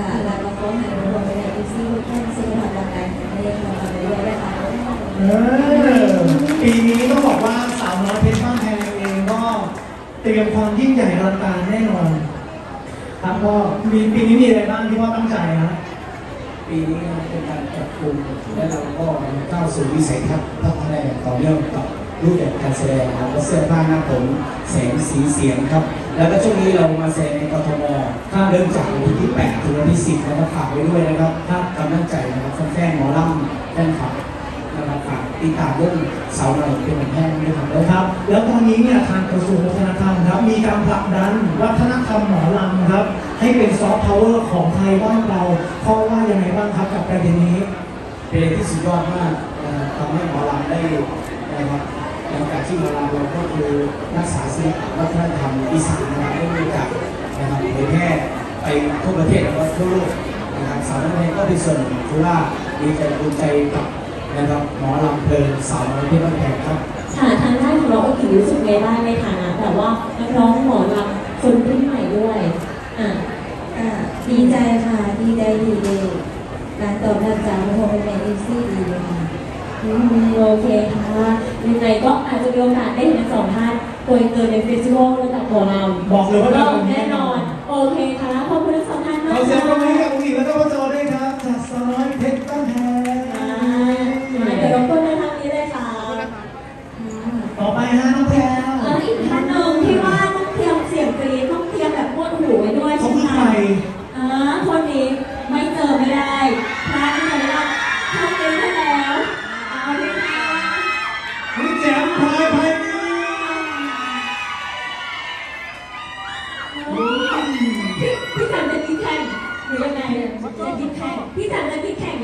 ขอให้ทุกคนเป็นเอฟซีทุกท่านสุขภาพร่างกายแข็งแรงและทำไปด้วยนะคะเออปีนี้ต้องบอกว่าสาวน้อยเพชรบ้านแพงเองก็เตรียมความยิ่งใหญ่อลังการแน่นอน ครับก็มีปีนี้มีอะไรบ้างที่ว่าตั้งใจนะปีนี้เป็นการจับกลุ่มและเราก็ก้าวสู่วิสัยทัศน์พัฒนาต่อเนื่องกับ รูปแบบการแสดงครับเสื้อผ้าหน้าผมแสงสีเสียงครับ แล้วก็ช่วงนี้เรามาแสดงในกทมถ้าเริ่มจากวันที่ 8 ถึงวันที่ 10นะครับฝากไว้ด้วยนะครับภาพกำลังใจนะครับแฟนๆหมอลำแฟนคลับนะครับฝากติดตามเรื่องเสาหน่อยเป็นแห้งด้วยครับนะครับ แล้วตอนนี้เนี่ยทางกระทรวงวัฒนธรรมครับ มีการผลักดันวัฒนธรรมหมอลำครับ ให้เป็นซอฟต์พาวเวอร์ของไทยบ้านเราเพราะว่ายังไงบ้างครับกับประเด็นนี้เพลงที่สุดยอดมากทำให้หมอลำได้นะครับ หลังจากที่มอลำเราก็คือรักษาศิลปะวัฒนธรรมอีสานนะครับได้มีโอกาสนะครับเผยแพร่ไปทั่วประเทศแล้วก็ทั่วโลกนะครับสาวน้อยเพชรก็เป็นส่วนหนึ่งที่ว่าดีใจภูมิใจกับนะครับหมอลำเพลินสาวน้อยเพชรบ้านแพงครับค่ะทางด้านของเราก็ถือรู้สึกไงบ้างในฐานะแบบว่านักร้องหมอลำคนรุ่นใหม่ด้วยอะอ่าดีใจค่ะดีใจดีเลยการตอบรับจากทุกคนเป็นเอฟซีดีเลยค่ะ อืมโอเคค่ะยังไงก็อาจจะมีโอกาสได้เห็นทั้งสองท่านโดยเกิดในเฟสติวัลระดับหมอลำบอกเลยว่าเราได้แน่นอน โอเคค่ะ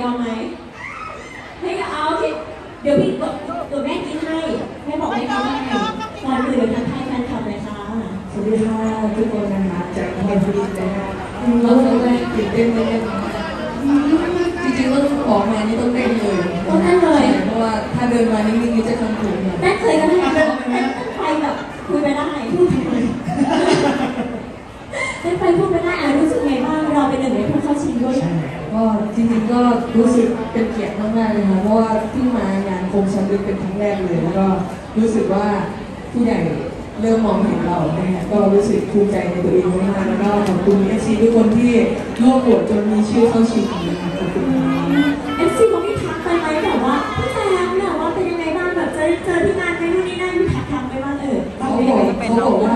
จะกินแข่งยอมไหมให้เอาสิเดี๋ยวพี่เดี๋ยวแม่กินให้แม่บอกให้กินให้ก่อนอื่นเดี๋ยวทักทายแฟนคลับเลยค่ะสวัสดีค่ะทุกคนนะคะจากพรพลิตนะคะเราครั้งแรกตื่นเต้นมากจริงๆก็ต้องออกมานี่ต้องเต้นเลยต้องเต้นเลยใช่เพราะว่าถ้าเดินมานิ่งๆนี่จะทำถูกเนี่ยแม่เคยกันไหมคะเต้นไปแบบคุยไปได้พูดไปเต้นไปพูดไปได้อะรู้สึกไงบ้างเราเป็นหนึ่งในผู้เข้าชิงด้วย ก็จริงๆก็รู้สึกเป็นเกียรติมากๆเลยค่ะเพราะว่าเพิ่งมางานคมชันลึกเป็นครั้งแรกเลยแล้วก็รู้สึกว่าผู้ใหญ่เริ่มมองเห็นเราเนี่ยก็รู้สึกภูมิใจในตัวเองมากๆแล้วก็ขอบคุณเอฟซีทุกคนที่ร่วมโหวตจนมีชื่อเข้าชิงนะคะขอบคุณค่ะเอฟซีเขาไม่ทักไปไหมแบบว่าพี่แซมเนี่ยว่าเป็นยังไงบ้างแบบเจอเจอที่งานไปนู่นนี่นั่นมีแท็กทักไปบ้างเออเขาบอกเขาบอกว่า